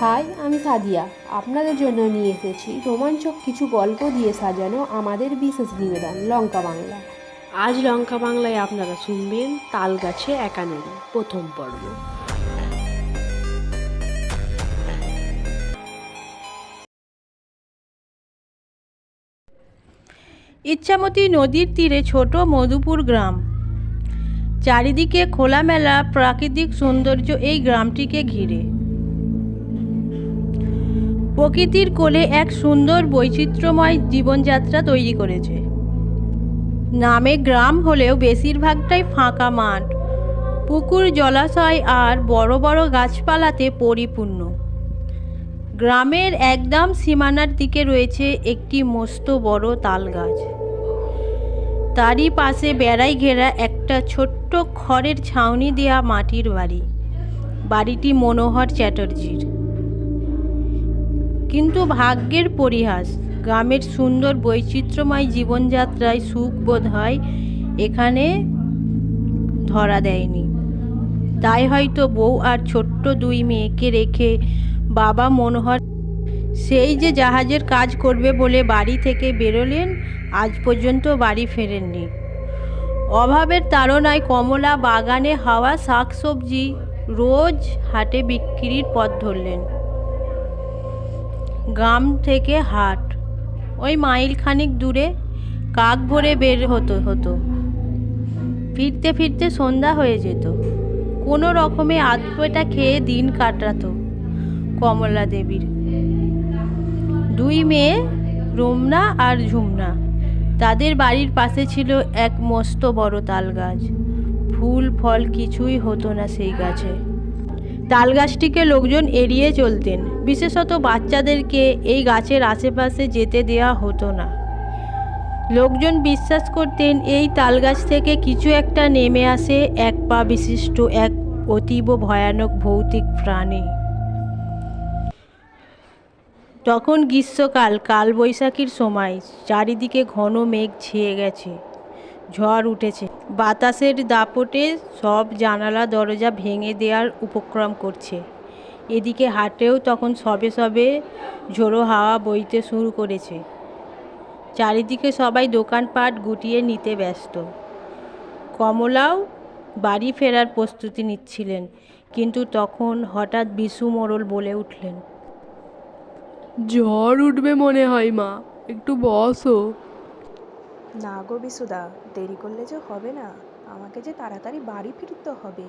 High আমি সাদিয়া। আপনাদের জন্য নিয়ে এসেছি। রোমাঞ্চক কিছু গল্প দিয়ে সাজানো আমাদের বিশেষ নিবেদন লঙ্কা বাংলা। আজ লঙ্কা বাংলায় আপনারা শুনবেন তাল গাছে একানেরি প্রথম পর্ব। ইচ্ছামতি নদীর তীরে ছোট মধুপুর গ্রাম। চারিদিকে খোলামেলা প্রাকৃতিক সৌন্দর্য এই গ্রামটিকে ঘিরে। প্রকৃতির কোলে এক সুন্দর বৈচিত্র্যময় জীবনযাত্রা তৈরি করেছে। নামে গ্রাম হলেও বেশিরভাগটাই ফাঁকা মাঠ, পুকুর জলাশয় আর বড় বড় গাছপালাতে পরিপূর্ণ। গ্রামের একদম সীমানার দিকে রয়েছে একটি মস্ত বড় তাল গাছ তারই পাশে বেড়াই ঘেরা একটা ছোট্ট খড়ের ছাউনি দেয়া মাটির বাড়ি। বাড়িটি মনোহর চ্যাটার্জির। কিন্তু ভাগ্যের পরিহাস, গ্রামের সুন্দর বৈচিত্র্যময় জীবনযাত্রায় সুখ বোধ হয়, এখানে ধরা দেয়নি। তাই হয়তো বউ আর ছোট্ট দুই মেয়েকে রেখে বাবা মনোহর সেই যে জাহাজের কাজ করবে বলে বাড়ি থেকে বেরোলেন, আজ পর্যন্ত বাড়ি ফেরেননি। অভাবের তাড়নায় কমলা বাগানে হাওয়া শাকসবজি রোজ হাটে বিক্রির পথ ধরলেন। গ্রাম থেকে হাট। ওই মাইল খানিক দূরে কাক ভরে বের হতো হতো। ফিরতে ফিরতে সন্ধ্যা হয়ে যেত। কোনো রকমে আধপেটা খেয়ে দিন কাটাতো কমলা দেবীর। দুই মেয়ে, রমনা আর ঝুমনা। তাদের বাড়ির পাশে ছিল এক মস্ত বড় তাল গাছ। ফুল ফল কিছুই হতো না সেই গাছে। তাল গাছটিকে লোকজন এড়িয়ে চলতেন। বিশেষত বাচ্চাদেরকে এই গাছের আশেপাশে যেতে দেওয়া হতো না। লোকজন বিশ্বাস করতেন, এই তাল গাছ থেকে কিছু একটা নেমে আসে এক পা বিশিষ্ট এক অতীব ভয়ানক ভৌতিক প্রাণী। তখন গ্রীষ্মকাল, কালবৈশাখীর সময়, চারিদিকে ঘন মেঘ ছেয়ে গেছে। ঝড় উঠেছে। বাতাসের দাপটে সব জানালা দরজা ভেঙে দেওয়ার উপক্রম করছে। এদিকে হাটেও তখন সবে সবে ঝোড়ো হাওয়া বইতে শুরু করেছে। চারিদিকে সবাই দোকানপাট গুটিয়ে নিতে ব্যস্ত। কমলাও বাড়ি ফেরার প্রস্তুতি নিচ্ছিলেন, কিন্তু তখন হঠাৎ বিশু মোড়ল বলে উঠলেন, ঝড় উঠবে মনে হয় মা, একটু বসো। না গো বিশুদা দেরি করলে যে হবে না। আমাকে যে তাড়াতাড়ি বাড়ি ফিরতে হবে।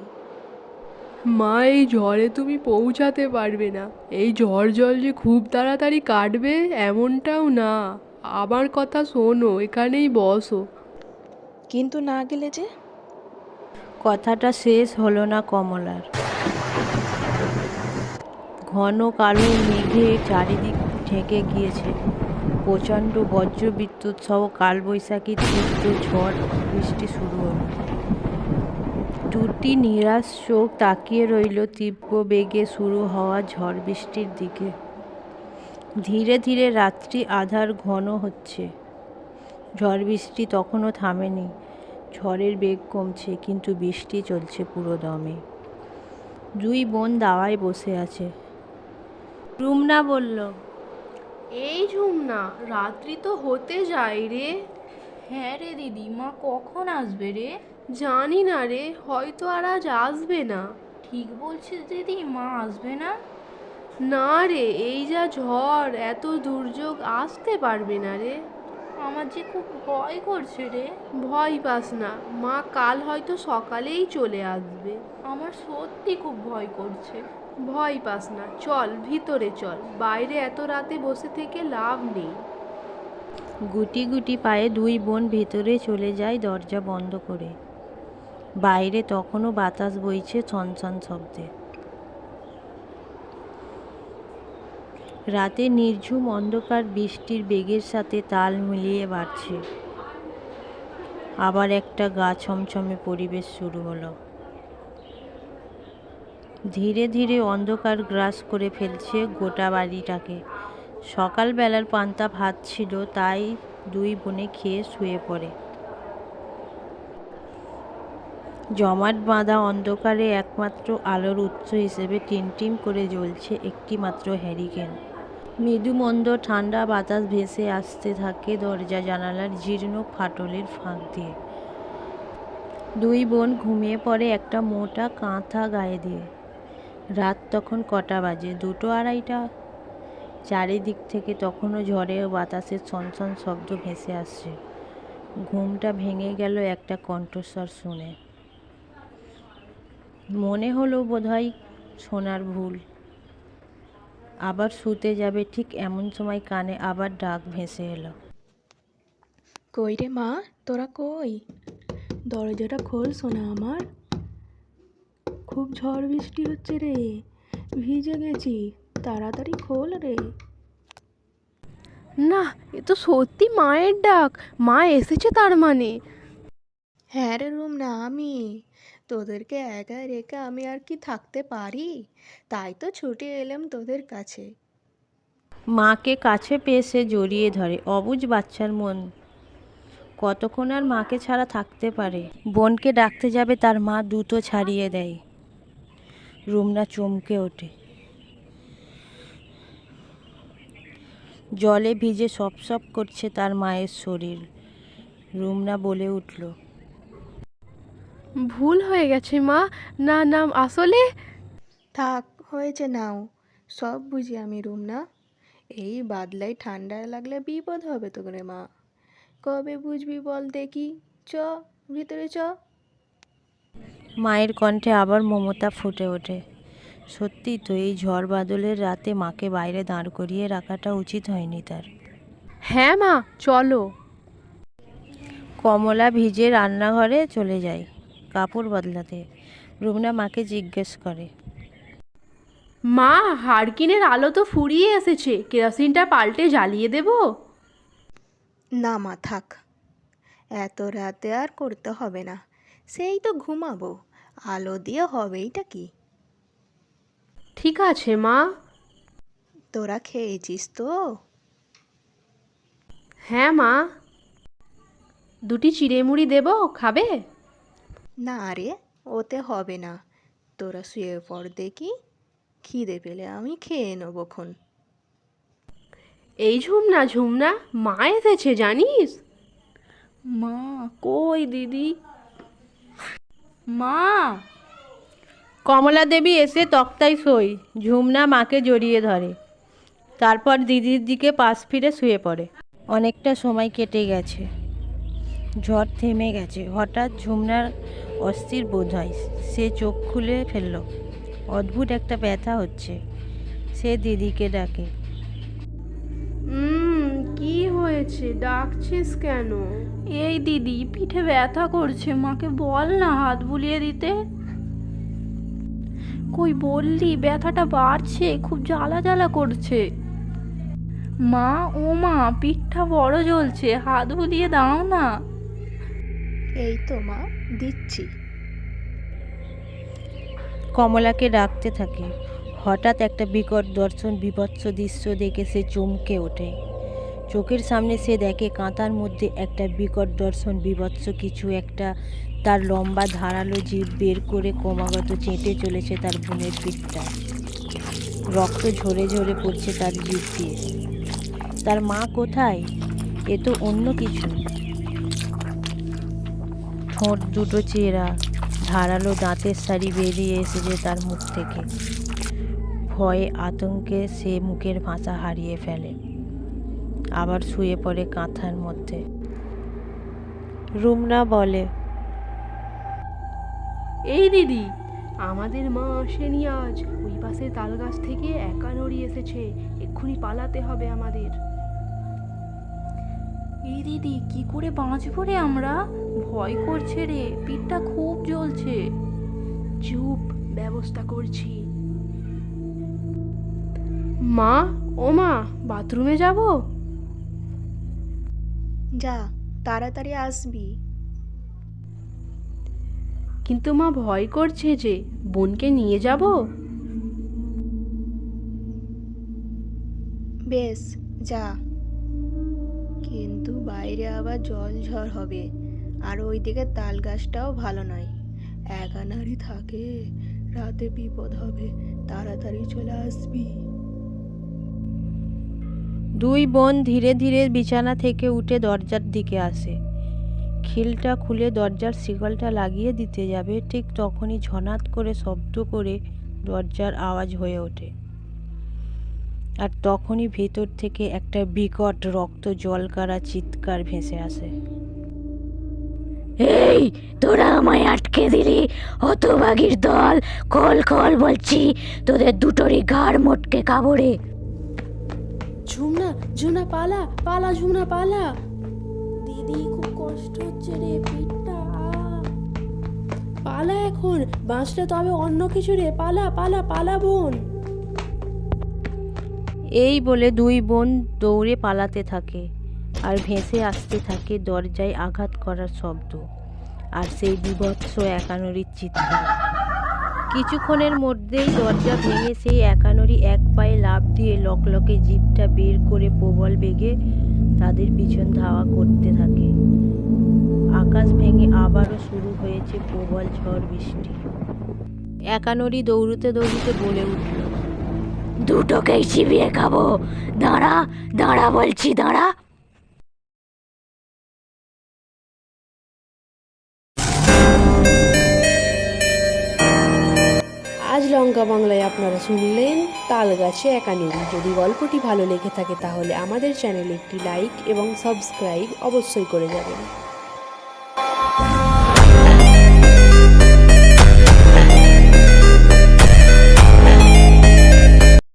মা এই ঝড়ে তুমি পৌঁছাতে পারবে না। এই ঝড় জল যে খুব তাড়াতাড়ি কাটবে এমনটাও না। আমার কথা শোনো এখানেই বসো। কিন্তু না গেলে যে? কথাটা শেষ হলো না কমলার। ঘন কালো মেঘে চারিদিক ঢেকে গিয়েছে। প্রচণ্ড বজ্র বিদ্যুৎ সহ কালবৈশাখী তীব্র ঝড় বৃষ্টি শুরু হলো। দুটি নিরাশ চোখ তাকিয়ে রইল তীব্র বেগে শুরু হওয়া ঝড় বৃষ্টির দিকে। ধীরে ধীরে রাত্রি আধার ঘন হচ্ছে। ঝড় বৃষ্টি তখনও থামেনি। ঝড়ের বেগ কমছে, কিন্তু বৃষ্টি চলছে পুরো দমে। দুই বোন দাওয়ায় বসে আছে। রুমনা বলল এই ঝুমনা রাত্রি তো হতে যায় রে। হ্যাঁ রে দিদি মা কখন আসবে রে? জানি না রে হয়তো আর আজ আসবে না। ঠিক বলছিস দিদি মা আসবে না? না রে এই যা ঝড় এত দুর্যোগ আসতে পারবে না রে। আমার যে খুব ভয় করছে রে। ভয় পাস না মা কাল হয়তো সকালেই চলে আসবে। আমার সত্যি খুব ভয় করছে। ভয় পাস না, চল, ভিতরে চল। বাইরে এত রাতে বসে থেকে লাভ নেই। গুটি গুটি পায়ে দুই বোন ভেতরে চলে যায় দরজা বন্ধ করে। বাইরে তখনও বাতাস বইছে ছনছন শব্দে। রাতে নির্ঝুম অন্ধকার বৃষ্টির বেগের সাথে তাল মিলিয়ে বাড়ছে। আবার একটা গা ছমছমে পরিবেশ শুরু হলো। ধীরে ধীরে অন্ধকার গ্রাস করে ফেলছে গোটা বাড়িটাকে। সকালবেলার পান্তা ভাত ছিল, তাই দুই বোনে খেয়ে শুয়ে পড়ে। জমাট বাঁধা অন্ধকারে একমাত্র আলোর উৎস হিসেবে টিমটিম করে জ্বলছে একটি মাত্র হ্যারিকেন। মৃদুমন্দ ঠান্ডা বাতাস ভেসে আসতে থাকে দরজা জানালার জীর্ণ ফাটলের ফাঁক দিয়ে। দুই বোন ঘুমিয়ে পড়ে একটা মোটা কাঁথা গায়ে দিয়ে। রাত তখন কটা বাজে? দুটো আড়াইটা? চারিদিক থেকে তখনও ঝড়ে বাতাসের সনসন শব্দ ভেসে আসছে। ঘুমটা ভেঙে গেল একটা কণ্ঠস্বর শুনে। মনে হলো বোধহয় শোনার ভুল। আবার শুতে যাবে ঠিক এমন সময় কানে আবার ডাক ভেসে এলো। কই রে মা? তোরা কই? দরজাটা খোল সোনা আমার। খুব ঝড় বৃষ্টি হচ্ছে রে। ভিজে গেছি তাড়াতাড়ি খোল রে। না এ তো সত্যি মায়ের ডাক মা এসেছে তার মানে। হ্যাঁ রে রুম না আমি। তোদেরকে একা রেখে আমি আর কি থাকতে পারি? তাই তো ছুটে এলাম তোদের কাছে। মাকে কাছে পেয়ে সে জড়িয়ে ধরে অবুঝ বাচ্চার মন। কতক্ষণ আর মাকে ছাড়া থাকতে পারে? বোনকে ডাকতে যাবে তার মা দুটো ছাড়িয়ে দেয়। রুমনা চমকে ওঠে। জলে ভিজে সপ সপ করছে তার মায়ের শরীর। রুমনা বলে উঠল ভুল হয়ে গেছে মা। না নাম আসলে? থাক হয়েছে নাও। সব বুঝি আমি রুম না এই বাদলাই ঠান্ডা লাগলে বিপদ হবে তো রে মা। কবে বুঝবি বল দেখি? চ ভিতরে চ। মায়ের কণ্ঠে আবার মমতা ফুটে ওঠে। সত্যি তো এই ঝড় বাদলের রাতে মাকে বাইরে দাঁড় করিয়ে রাখাটা উচিত হয়নি তার। হ্যাঁ মা চলো। কমলা ভিজে রান্নাঘরে চলে যায় কাপড় বদলাতে। রুমনা মাকে জিজ্ঞেস করে। মা হারকিনের আলো তো ফুরিয়ে এসেছে কেরোসিনটা পাল্টে জ্বালিয়ে দেবো? না মা থাক। এত রাতে আর করতে হবে না সেই তো ঘুমাবো। আলো দিয়ে হবেইটা কি? ঠিক আছে মা। তোরা খেয়েছিস তো? হ্যাঁ মা। দুটি চিড়েমুড়ি দেবো খাবে? না রে ওতে হবে না। তোরা শুয়ে পড় দেখি খিদে পেলে আমি খেয়ে নেব খন এই ঝুমনা ঝুমনা মা এসেছে জানিস? মা কই দিদি? মা! কমলা দেবী এসে তক্তায় শোয় ঝুমনা মাকে জড়িয়ে ধরে। তারপর দিদির দিকে পাশ ফিরে শুয়ে পড়ে। অনেকটা সময় কেটে গেছে। ঝড় থেমে গেছে। হঠাৎ ঝুমনার অস্থির বোধ হয়। সে চোখ খুলে ফেলল অদ্ভুত একটা ব্যথা হচ্ছে। সে দিদিকে ডাকে হয়েছে? ডাকছিস কেন? এই দিদি পিঠে ব্যথা করছে। মাকে বল না হাত বুলিয়ে দিতে। কই বললি ব্যথাটা বাড়ছে খুব জ্বালা জ্বালা করছে। মা ও মা পিঠটা বড় জ্বলছে হাত বুলিয়ে দাও না। এই তো মা দিচ্ছি। কমলাকে ডাকতে থাকে। হঠাৎ একটা বিকট দর্শন বিভৎস দৃশ্য দেখে সে চমকে ওঠে। চোখের সামনে সে দেখে কাঁতার মধ্যে একটা বিকট দর্শন, বিভৎস কিছু একটা। তার লম্বা ধারালো জিভ বের করে ক্রমাগত চেটে চলেছে তার বোনের পিঠটা। রক্ত ঝরে ঝরে পড়ছে তার জিভ দিয়ে। তার মা কোথায়? এ তো অন্য কিছু। ঠোঁট দুটো চেরা, ধারালো দাঁতের সারি বেরিয়ে এসেছে তার মুখ থেকে। ভয়ে আতঙ্কে সে মুখের ভাষা হারিয়ে ফেলে। আবার শুয়ে পড়ে কাঁথার মধ্যে। রুমনা বলে এই দিদি আমাদের মা আসেনি আজ। ওই পাশে তাল গাছ থেকে একা নড়ি এসেছে। এক্ষুনি পালাতে হবে আমাদের। এই দিদি কি করে বাঁচবো রে আমরা? ভয় করছে রে পিঠটা খুব জ্বলছে। চুপ ব্যবস্থা করছি। মা ও মা বাথরুমে যাব? যা তাড়াতাড়ি আসবি। কিন্তু মা ভয় করছে যে বোনকে নিয়ে যাব? বেশ যা। কিন্তু বাইরে আবার জল ঝড় হবে আর ওইদিকে তাল গাছটাও ভালো নয়। একা নারী থাকে রাতে বিপদ হবে তাড়াতাড়ি চলে আসবি। দুই বোন ধীরে ধীরে বিছানা থেকে উঠে দরজার দিকে আসে। খিলটা খুলে দরজার শিকলটা লাগিয়ে দিতে যাবে, ঠিক তখনই ঝনাত করে শব্দ করে দরজার আওয়াজ হয়ে ওঠে। আর তখনই ভেতর থেকে একটা বিকট রক্ত জলকারা চিৎকার ভেসে আসে। এই, তোরা আমায় আটকে দিলি, হতভাগীর দল, খোল খোল বলছি, তোদের দুটোরই ঘাড় মোটকে কাবড়ে ঝুমনা ঝুমনা পালা পালা, ঝুমনা পালা। দিদি, খুব কষ্ট হচ্ছে রে পিঠটা। পালা এখন, বাঁচলে তবে অন্য কিছু রে। পালা পালা পালা বোন। এই বলে দুই বোন দৌড়ে পালাতে থাকে আর ভেসে আসতে থাকে দরজায় আঘাত করার শব্দ আর সেই বিভৎস একানরির চিৎকার। কিছুক্ষণের মধ্যেই দরজা ভেঙে সেই একানরি এক পায়ে লাফ দিয়ে লকলকে জিপটা বের করে প্রবল বেগে তাদের পিছন ধাওয়া করতে থাকে। আকাশ ভেঙে আবারও শুরু হয়েছে প্রবল ঝড় বৃষ্টি। একানরি দৌড়তে দৌড়তে বলে উঠল, দুটোকেই চিবিয়ে খাব। দাঁড়া দাঁড়া বলছি, দাঁড়া। লঙ্কা বাংলায় আপনারা শুনলেন তাল গাছে একানুরি। যদি গল্পটি ভালো লেগে থাকে তাহলে আমাদের চ্যানেলে একটি লাইক এবং সাবস্ক্রাইব অবশ্যই করে যাবেন।